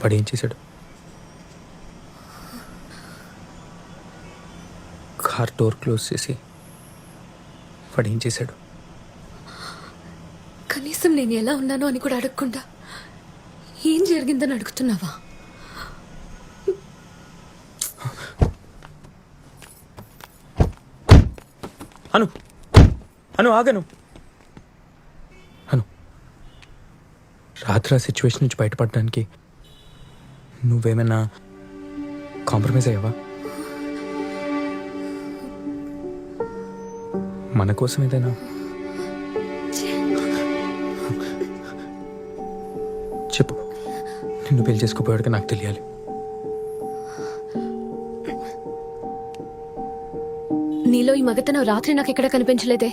వాడు ఏం చేశాడు? కార్ డోర్ క్లోజ్ చేసి వాడు ఏం చేశాడు? కనీసం నేను ఎలా ఉన్నానో అని కూడా అడగకుండా ఏం జరిగిందని అడుగుతున్నావా? అను అను ఆగను. అను. రాత్రి ఆ సిచ్యువేషన్ నుంచి బయటపడడానికి నువ్వేమైనా కాంప్రమైజ్ అయ్యావా? మన కోసం ఏదైనా? చెప్పు. నిన్ను పెళ్ళి చేసుకోపోయాడుగా నాకు తెలియాలి. నీలో ఈ మగతనం రాత్రి నాకు ఎక్కడ కనిపించలేదే?